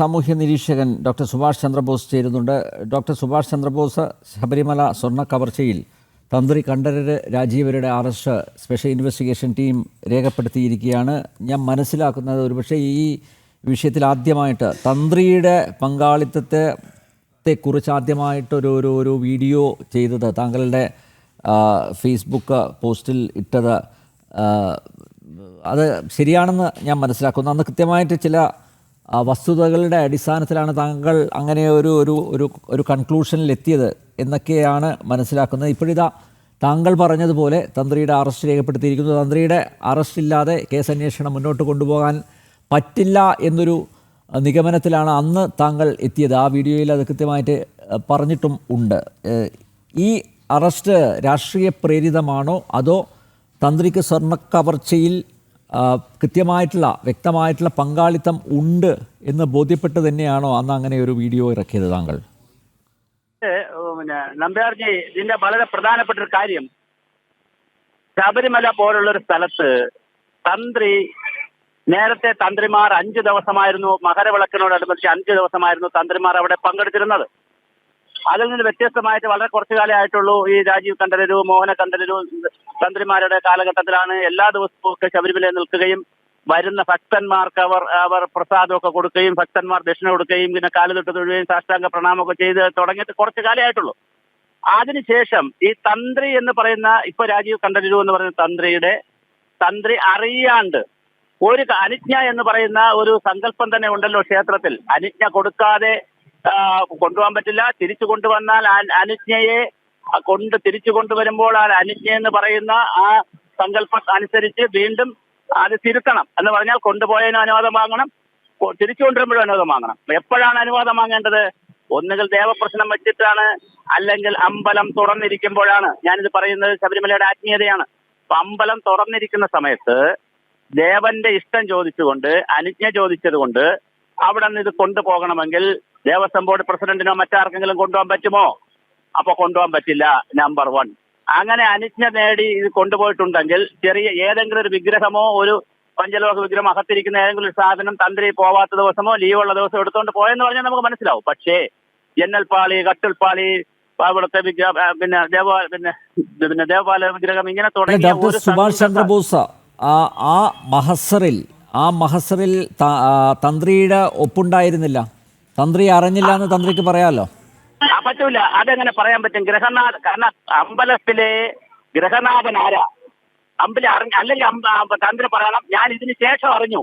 സാമൂഹ്യ നിരീക്ഷകൻ ഡോക്ടർ സുഭാഷ് ചന്ദ്രബോസ് ചേരുന്നുണ്ട്. ഡോക്ടർ സുഭാഷ് ചന്ദ്രബോസ് ശബരിമല സ്വർണ കവർച്ചയിൽ തന്ത്രി കണ്ഠരര് രാജീവരുടെ അറസ്റ്റ് സ്പെഷ്യൽ ഇൻവെസ്റ്റിഗേഷൻ ടീം രേഖപ്പെടുത്തിയിരിക്കുകയാണ്. ഞാൻ മനസ്സിലാക്കുന്നത് ഒരുപക്ഷെ ഈ വിഷയത്തിൽ ആദ്യമായിട്ട് തന്ത്രിയുടെ പങ്കാളിത്തത്തെ ത്തെക്കുറിച്ച് ആദ്യമായിട്ടൊരു ഒരു ഒരു വീഡിയോ ചെയ്തത് താങ്കളുടെ ഫേസ്ബുക്ക് പോസ്റ്റിൽ ഇട്ടത്. അത് ശരിയാണെന്ന് ഞാൻ മനസ്സിലാക്കുന്നു. അന്ന് കൃത്യമായിട്ട് ചില വസ്തുതകളുടെ അടിസ്ഥാനത്തിലാണ് താങ്കൾ അങ്ങനെ ഒരു ഒരു ഒരു ഒരു കൺക്ലൂഷനിൽ എത്തിയത് എന്നൊക്കെയാണ് മനസ്സിലാക്കുന്നത്. ഇപ്പോഴിതാ താങ്കൾ പറഞ്ഞതുപോലെ തന്ത്രിയുടെ അറസ്റ്റ് രേഖപ്പെടുത്തിയിരിക്കുന്നു. തന്ത്രിയുടെ അറസ്റ്റ് ഇല്ലാതെ കേസ് അന്വേഷണം മുന്നോട്ട് കൊണ്ടുപോകാൻ പറ്റില്ല എന്നൊരു നിഗമനത്തിലാണ് അന്ന് താങ്കൾ എത്തിയത്. ആ വീഡിയോയിൽ അത് കൃത്യമായിട്ട് പറഞ്ഞിട്ടും ഉണ്ട്. ഈ അറസ്റ്റ് രാഷ്ട്രീയ പ്രേരിതമാണോ അതോ തന്ത്രിക്ക് സ്വർണ കവർച്ചയിൽ ആ, കൃത്യമായിട്ടുള്ള വ്യക്തമായിട്ടുള്ള പങ്കാളിത്തം ഉണ്ട് എന്ന് ബോധ്യപ്പെട്ട് തന്നെയാണോ അന്ന് അങ്ങനെ ഒരു വീഡിയോ ഇറക്കിയത് താങ്കൾ? നമ്പ്യാർജി ഇതിന്റെ വളരെ പ്രധാനപ്പെട്ട ഒരു കാര്യം ശബരിമല പോലുള്ള ഒരു സ്ഥലത്ത് തന്ത്രി നേരത്തെ തന്ത്രിമാർ അഞ്ചു ദിവസമായിരുന്നു മകരവിളക്കിനോടനുബന്ധിച്ച് അഞ്ചു ദിവസമായിരുന്നു തന്ത്രിമാർ അവിടെ പങ്കെടുത്തിരുന്നത്. അതിൽ നിന്ന് വ്യത്യസ്തമായിട്ട് വളരെ കുറച്ചു കാലമായിട്ടുള്ളൂ ഈ രാജീവ് കണ്ഠരരു മോഹന കണ്ഠരരു തന്ത്രിമാരുടെ കാലഘട്ടത്തിലാണ് എല്ലാ ദിവസവും ഒക്കെ ശബരിമല നിൽക്കുകയും വരുന്ന ഭക്തന്മാർക്ക് അവർ അവർ പ്രസാദമൊക്കെ കൊടുക്കുകയും ഭക്തന്മാർ ദക്ഷിണ കൊടുക്കുകയും പിന്നെ കാലുതൊട്ട് തൊഴുകയും സാഷ്ടാംഗ പ്രണാമമൊക്കെ ചെയ്ത് തുടങ്ങിയിട്ട് കുറച്ചു കാലമായിട്ടുള്ളൂ അതിനുശേഷം ഈ തന്ത്രി എന്ന് പറയുന്ന ഇപ്പൊ രാജീവ് കണ്ഠരരു എന്ന് പറയുന്ന തന്ത്രിയുടെ തന്ത്രി അറിയാണ്ട് ഒരു അനുജ്ഞ എന്ന് പറയുന്ന ഒരു സങ്കല്പം തന്നെ ഉണ്ടല്ലോ ക്ഷേത്രത്തിൽ. അനുജ്ഞ കൊടുക്കാതെ കൊണ്ടുപോകാൻ പറ്റില്ല. തിരിച്ചു കൊണ്ടുവന്നാൽ അനുജ്ഞയെ കൊണ്ട് തിരിച്ചു കൊണ്ടുവരുമ്പോൾ ആ അനുജ്ഞ എന്ന് പറയുന്ന ആ സങ്കല്പം അനുസരിച്ച് വീണ്ടും അത് തിരുത്തണം എന്ന് പറഞ്ഞാൽ കൊണ്ടുപോയതിന് അനുവാദം വാങ്ങണം. തിരിച്ചു കൊണ്ടുവരുമ്പോഴും അനുവാദം വാങ്ങണം. എപ്പോഴാണ് അനുവാദം വാങ്ങേണ്ടത്? ഒന്നുകിൽ ദേവപ്രശ്നം വെച്ചിട്ടാണ് അല്ലെങ്കിൽ അമ്പലം തുറന്നിരിക്കുമ്പോഴാണ്. ഞാനിത് പറയുന്നത് ശബരിമലയുടെ ആത്മീയതയാണ്. അപ്പൊ അമ്പലം തുറന്നിരിക്കുന്ന സമയത്ത് ദേവന്റെ ഇഷ്ടം ചോദിച്ചുകൊണ്ട് അനുജ്ഞ ചോദിച്ചത് കൊണ്ട് അവിടെ നിന്ന് ഇത് കൊണ്ടുപോകണമെങ്കിൽ ദേവസ്വം ബോർഡ് പ്രസിഡന്റിനോ മറ്റാർക്കെങ്കിലും കൊണ്ടുപോകാൻ പറ്റുമോ? അപ്പൊ കൊണ്ടുപോകാൻ പറ്റില്ല നമ്പർ വൺ. അങ്ങനെ അനുജ്ഞ നേടി ഇത് കൊണ്ടുപോയിട്ടുണ്ടെങ്കിൽ ചെറിയ ഏതെങ്കിലും ഒരു വിഗ്രഹമോ ഒരു പഞ്ചലോക വിഗ്രഹം അകത്തിരിക്കുന്ന ഏതെങ്കിലും ഒരു സാധനം തന്ത്രി പോവാത്ത ദിവസമോ ലീവുള്ള ദിവസം എടുത്തുകൊണ്ട് പോയെന്ന് പറഞ്ഞാൽ നമുക്ക് മനസ്സിലാവും. പക്ഷേ ജന്നൽപാളി കട്ടിൽപ്പാളി അവിടുത്തെ പിന്നെ ദേവ പിന്നെ പിന്നെ ദേവാലയ വിഗ്രഹം ഇങ്ങനെ തുടങ്ങിയ ഒരു സുഭാഷ് ചന്ദ്രബോസ് ആ മഹസറിൽ ആ മഹസറിൽ തന്ത്രിയുടെ ഒപ്പുണ്ടായിരുന്നില്ല? തന്ത്രി അറിഞ്ഞില്ല എന്ന് തന്ത്രിക്ക് പറയാമല്ലോ പറ്റൂല. അതെങ്ങനെ പറയാൻ പറ്റും? ഗ്രഹനാഥ കാരണം അമ്പലത്തിലെ ഗ്രഹനാഥൻ ആരാ? അമ്പല അറിഞ്ഞ അല്ലെങ്കിൽ തന്ത്രി പറയണം. ഞാൻ ഇതിന് ശേഷം അറിഞ്ഞു.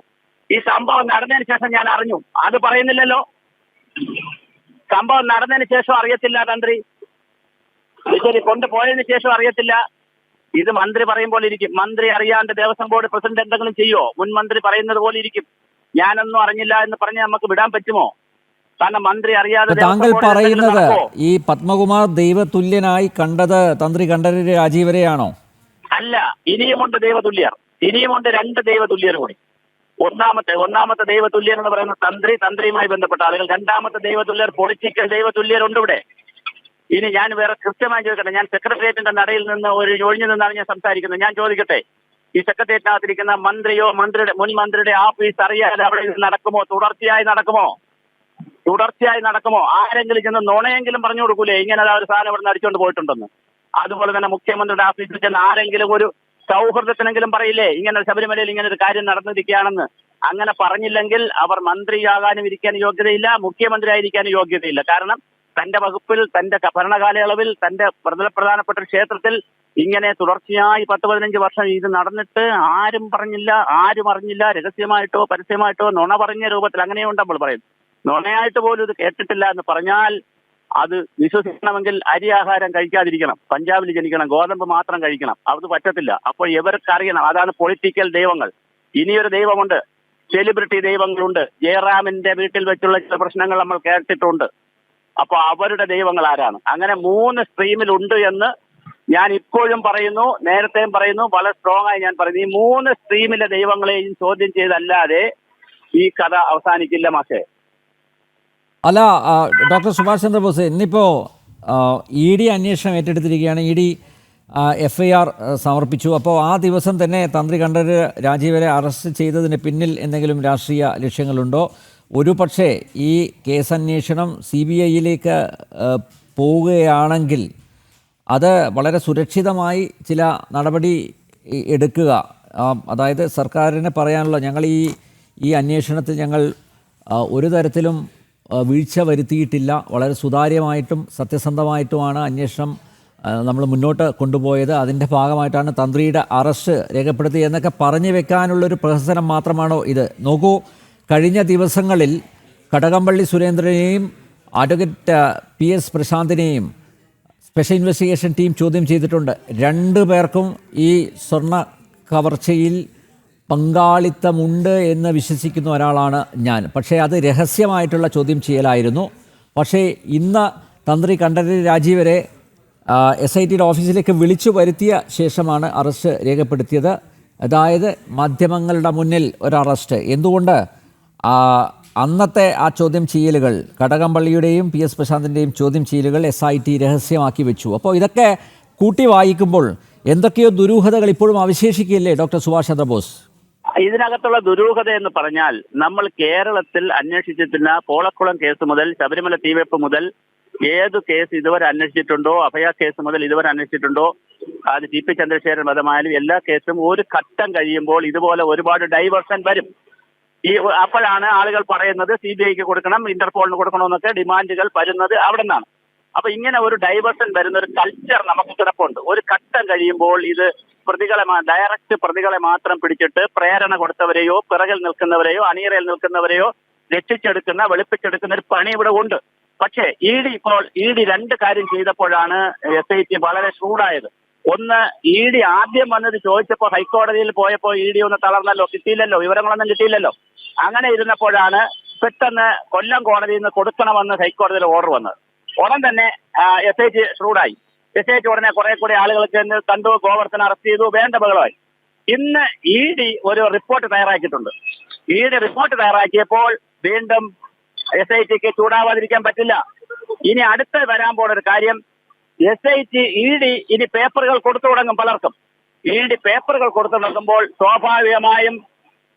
ഈ സംഭവം നടന്നതിന് ശേഷം ഞാൻ അറിഞ്ഞു. അത് പറയുന്നില്ലല്ലോ? സംഭവം നടന്നതിന് ശേഷം അറിയത്തില്ല തന്ത്രി. ശരി കൊണ്ടുപോയതിന് ശേഷം അറിയത്തില്ല. ഇത് മന്ത്രി പറയുമ്പോൾ ഇരിക്കും. മന്ത്രി അറിയാണ്ട് ദേവസ്വം ബോർഡ് പ്രസിഡന്റ് എന്തെങ്കിലും ചെയ്യോ മുൻ മന്ത്രി പറയുന്നത് പോലെ ഇരിക്കും. ഞാനൊന്നും അറിഞ്ഞില്ല എന്ന് പറഞ്ഞ് നമുക്ക് വിടാൻ പറ്റുമോ? കാരണം മന്ത്രി അറിയാതെ താങ്കൾ പറയുന്നത് ഈ പത്മകുമാർ ദൈവതുല്യനായി കണ്ടത് തന്ത്രി കണ്ഠരര് രാജീവരെയാണോ അല്ല ഇനിയുമുണ്ട് ദൈവതുല്യർ. ഇനിയുമുണ്ട് രണ്ട് ദൈവതുല്യർ കൂടി. ഒന്നാമത്തെ ഒന്നാമത്തെ ദൈവതുല്യർ എന്ന് പറയുന്ന തന്ത്രി തന്ത്രിയുമായി ബന്ധപ്പെട്ട ആളുകൾ. രണ്ടാമത്തെ ദൈവതുല്യർ പൊളിറ്റിക്കൽ ദൈവതുല്യരുണ്ട് ഇവിടെ. ഇനി ഞാൻ വേറെ കൃത്യമായി ചോദിക്കട്ടെ. ഞാൻ സെക്രട്ടേറിയറ്റിന്റെ നടയിൽ നിന്ന് ഒരു ഒഴിഞ്ഞു നിന്നാണ് ഞാൻ സംസാരിക്കുന്നത്. ഞാൻ ചോദിക്കട്ടെ ഈ സെക്രട്ടേറിയറ്റിനകത്തിരിക്കുന്ന മന്ത്രിയോ മന്ത്രിയുടെ മുൻ മന്ത്രിയുടെ ആഫീസ് അറിയാതെ അവിടെ നടക്കുമോ? തുടർച്ചയായി നടക്കുമോ? തുടർച്ചയായി നടക്കുമോ? ആരെങ്കിലും ചെന്ന് നുണയെങ്കിലും പറഞ്ഞു കൊടുക്കൂലേ? ഇങ്ങനെ ഒരു സാധനം ഇവിടെ അടിച്ചുകൊണ്ട് പോയിട്ടുണ്ടെന്ന്. അതുപോലെ തന്നെ മുഖ്യമന്ത്രിയുടെ ഓഫീസിൽ ചെന്ന് ആരെങ്കിലും ഒരു സൗഹൃദത്തിനെങ്കിലും പറയില്ലേ? ഇങ്ങനെ ശബരിമലയിൽ ഇങ്ങനെ ഒരു കാര്യം നടന്നിരിക്കുകയാണെന്ന്. അങ്ങനെ പറഞ്ഞില്ലെങ്കിൽ അവർ മന്ത്രിയാകാനും ഇരിക്കാൻ യോഗ്യതയില്ല മുഖ്യമന്ത്രി ആയിരിക്കാനും യോഗ്യതയില്ല. കാരണം തന്റെ വകുപ്പിൽ തന്റെ ഭരണകാലയളവിൽ തന്റെ പ്രധാന- പ്രധാനപ്പെട്ട ക്ഷേത്രത്തിൽ ഇങ്ങനെ തുടർച്ചയായി പത്ത് പതിനഞ്ച് വർഷം ഇത് നടന്നിട്ട് ആരും പറഞ്ഞില്ല ആരും അറിഞ്ഞില്ല രഹസ്യമായിട്ടോ പരസ്യമായിട്ടോ നുണ പറഞ്ഞ രൂപത്തിൽ അങ്ങനെയുണ്ട് നമ്മൾ പറയുന്നത്. നുണയായിട്ട് പോലും ഇത് കേട്ടിട്ടില്ല എന്ന് പറഞ്ഞാൽ അത് വിശ്വസിക്കണമെങ്കിൽ അരി ആഹാരം കഴിക്കാതിരിക്കണം. പഞ്ചാബിൽ ജനിക്കണം. ഗോതമ്പ് മാത്രം കഴിക്കണം. അത് പറ്റത്തില്ല. അപ്പോൾ ഇവർക്ക് അറിയണം അതാണ് പൊളിറ്റിക്കൽ ദൈവങ്ങൾ. ഇനിയൊരു ദൈവമുണ്ട്. സെലിബ്രിറ്റി ദൈവങ്ങളുണ്ട്. ജയറാമിന്റെ വീട്ടിൽ വെച്ചുള്ള ചില പ്രശ്നങ്ങൾ നമ്മൾ കേട്ടിട്ടുണ്ട്. അപ്പൊ അവരുടെ ദൈവങ്ങൾ ആരാണ്? അങ്ങനെ മൂന്ന് സ്ട്രീമിലുണ്ട് എന്ന് ഞാൻ ഇപ്പോഴും പറയുന്നു നേരത്തെയും പറയുന്നു വളരെ സ്ട്രോങ് ആയി ഞാൻ പറയുന്നു. ഈ മൂന്ന് സ്ട്രീമിലെ ദൈവങ്ങളെയും ചോദ്യം ചെയ്തല്ലാതെ ഈ കഥ അവസാനിക്കില്ല മാഷേ. അല്ല ഡോക്ടർ സുഭാഷ് ചന്ദ്രബോസ് ഇന്നിപ്പോൾ ഇ ഡി അന്വേഷണം ഏറ്റെടുത്തിരിക്കുകയാണ്. E D F I R സമർപ്പിച്ചു. അപ്പോൾ ആ ദിവസം തന്നെ തന്ത്രി കണ്ഠര് രാജീവരെ അറസ്റ്റ് ചെയ്തതിന് പിന്നിൽ എന്തെങ്കിലും രാഷ്ട്രീയ ലക്ഷ്യങ്ങളുണ്ടോ? ഒരു പക്ഷേ ഈ കേസന്വേഷണം സി ബി ഐയിലേക്ക് പോവുകയാണെങ്കിൽ അത് വളരെ സുരക്ഷിതമായി ചില നടപടി എടുക്കുക. അതായത് സർക്കാരിനെ പറയാനുള്ള ഞങ്ങൾ ഈ ഈ അന്വേഷണത്തിൽ ഞങ്ങൾ ഒരു തരത്തിലും വീഴ്ച വരുത്തിയിട്ടില്ല. വളരെ സുതാര്യമായിട്ടും സത്യസന്ധമായിട്ടുമാണ് അന്വേഷണം നമ്മൾ മുന്നോട്ട് കൊണ്ടുപോയത്. അതിന്റെ ഭാഗമായിട്ടാണ് തന്ത്രിയുടെ അറസ്റ്റ് രേഖപ്പെടുത്തി എന്നൊക്കെ പറഞ്ഞു വെക്കാനുള്ളൊരു പ്രഹസനം മാത്രമാണോ ഇത്? നോക്കൂ കഴിഞ്ഞ ദിവസങ്ങളിൽ കടകംപള്ളി സുരേന്ദ്രനെയും അഡ്വക്കേറ്റ് പി എസ് പ്രശാന്തിനെയും സ്പെഷ്യൽ ഇൻവെസ്റ്റിഗേഷൻ ടീം ചോദ്യം ചെയ്തിട്ടുണ്ട്. രണ്ട് പേർക്കും ഈ സ്വർണ കവർച്ചയിൽ പങ്കാളിത്തമുണ്ട് എന്ന് വിശ്വസിക്കുന്ന ഒരാളാണ് ഞാൻ. പക്ഷേ അത് രഹസ്യമായിട്ടുള്ള ചോദ്യം ചെയ്യലായിരുന്നു. പക്ഷേ ഇന്ന് തന്ത്രി കണ്ഠരര് രാജീവരെ എസ് ഐ ടിയുടെ ഓഫീസിലേക്ക് വിളിച്ചു വരുത്തിയ ശേഷമാണ് അറസ്റ്റ് രേഖപ്പെടുത്തിയത്. അതായത് മാധ്യമങ്ങളുടെ മുന്നിൽ ഒരു അറസ്റ്റ് എന്തുകൊണ്ട് അന്നത്തെ ആ ചോദ്യം ചെയ്യലുകൾ കടകംപള്ളിയുടെയും പി എസ് പ്രശാന്തിന്റെയും ചോദ്യം ചെയ്യലുകൾ എസ് ഐ ടി രഹസ്യമാക്കി വെച്ചു. അപ്പോൾ ഇതൊക്കെ കൂട്ടി വായിക്കുമ്പോൾ എന്തൊക്കെയോ ദുരൂഹതകൾ ഇപ്പോഴും അവശേഷിക്കില്ലേ ഡോക്ടർ സുഭാഷ് ചന്ദ്രബോസ്? ഇതിനകത്തുള്ള ദുരൂഹത എന്ന് പറഞ്ഞാൽ നമ്മൾ കേരളത്തിൽ അന്വേഷിച്ചിട്ടുള്ള പോളക്കുളം കേസ് മുതൽ ശബരിമല തീവെപ്പ് മുതൽ ഏത് കേസ് ഇതുവരെ അന്വേഷിച്ചിട്ടുണ്ടോ അഭയ കേസ് മുതൽ ഇതുവരെ അന്വേഷിച്ചിട്ടുണ്ടോ അത് ടി പി ചന്ദ്രശേഖരൻ വധമായാലും എല്ലാ കേസും ഒരു ഘട്ടം കഴിയുമ്പോൾ ഇതുപോലെ ഒരുപാട് ഡൈവേർഷൻ വരും. ഈ അപ്പോഴാണ് ആളുകൾ പറയുന്നത് സി ബി ഐക്ക് കൊടുക്കണം ഇന്റർപോളിന് കൊടുക്കണമെന്നൊക്കെ ഡിമാൻഡുകൾ വരുന്നത് അവിടെ നിന്നാണ് അപ്പൊ ഇങ്ങനെ ഒരു ഡൈവേർഷൻ വരുന്ന ഒരു കൾച്ചർ നമുക്ക് കിടപ്പുണ്ട്. ഒരു ഘട്ടം കഴിയുമ്പോൾ ഇത് പ്രതികളെ ഡയറക്റ്റ് പ്രതികളെ മാത്രം പിടിച്ചിട്ട് പ്രേരണ കൊടുത്തവരെയോ പിറകിൽ നിൽക്കുന്നവരെയോ അണിയറയിൽ നിൽക്കുന്നവരെയോ രക്ഷിച്ചെടുക്കുന്ന വെളുപ്പിച്ചെടുക്കുന്ന ഒരു പണി ഇവിടെ ഉണ്ട്. പക്ഷേ ഇ ഡി ഇപ്പോൾ ഇ ഡി രണ്ട് കാര്യം ചെയ്തപ്പോഴാണ് എസ് ഐ ടി വളരെ ചൂടായത്. ഒന്ന് ഇ ഡി ആദ്യം വന്നത് ചോദിച്ചപ്പോൾ ഹൈക്കോടതിയിൽ പോയപ്പോൾ ഇ ഡി ഒന്ന് തളർന്നല്ലോ കിട്ടിയില്ലല്ലോ വിവരങ്ങളൊന്നും കിട്ടിയില്ലല്ലോ. അങ്ങനെ ഇരുന്നപ്പോഴാണ് പെട്ടെന്ന് കൊല്ലം കോടതിയിൽ നിന്ന് കൊടുക്കണമെന്ന് ഹൈക്കോടതിയിൽ ഓർഡർ വന്നത്. ഉടൻ തന്നെ എസ് ഐ ടി ഷൂടായി ടി ഉടനെ കുറെ കൂടി ആളുകൾക്ക് കണ്ടു ഗോവർദ്ധന അറസ്റ്റ് ചെയ്തു വേണ്ട ബഹളമായി. ഇന്ന് ഇ ഡി ഒരു റിപ്പോർട്ട് തയ്യാറാക്കിയിട്ടുണ്ട്. ഇ ഡി റിപ്പോർട്ട് തയ്യാറാക്കിയപ്പോൾ വീണ്ടും എസ് ഐ ടിക്ക് ചൂടാവാതിരിക്കാൻ പറ്റില്ല. ഇനി അടുത്ത് വരാൻ പോണ ഒരു കാര്യം S I T E D ഇനി പേപ്പറുകൾ കൊടുത്തു തുടങ്ങും പലർക്കും. ഇ ഡി പേപ്പറുകൾ കൊടുത്തു തുടങ്ങുമ്പോൾ സ്വാഭാവികമായും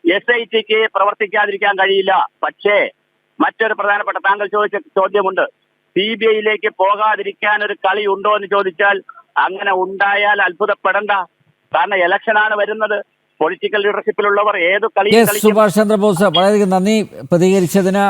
എസ് ഐ ടിക്ക് പ്രവർത്തിക്കാതിരിക്കാൻ കഴിയില്ല. പക്ഷേ മറ്റൊരു പ്രധാനപ്പെട്ട താങ്കൾ ചോദിച്ച ചോദ്യമുണ്ട്. സി ബി ഐയിലേക്ക് പോകാതിരിക്കാൻ ഒരു കളി ഉണ്ടോ എന്ന് ചോദിച്ചാൽ അങ്ങനെ ഉണ്ടായാൽ അത്ഭുതപ്പെടണ്ട. കാരണം ഇലക്ഷനാണ് വരുന്നത്. പൊളിറ്റിക്കൽ ലീഡർഷിപ്പിലുള്ളവർ ഏത് കളി സുഭാഷ് ചന്ദ്രബോസ് വളരെയധികം നന്ദി. പ്രതികരിച്ചതിന്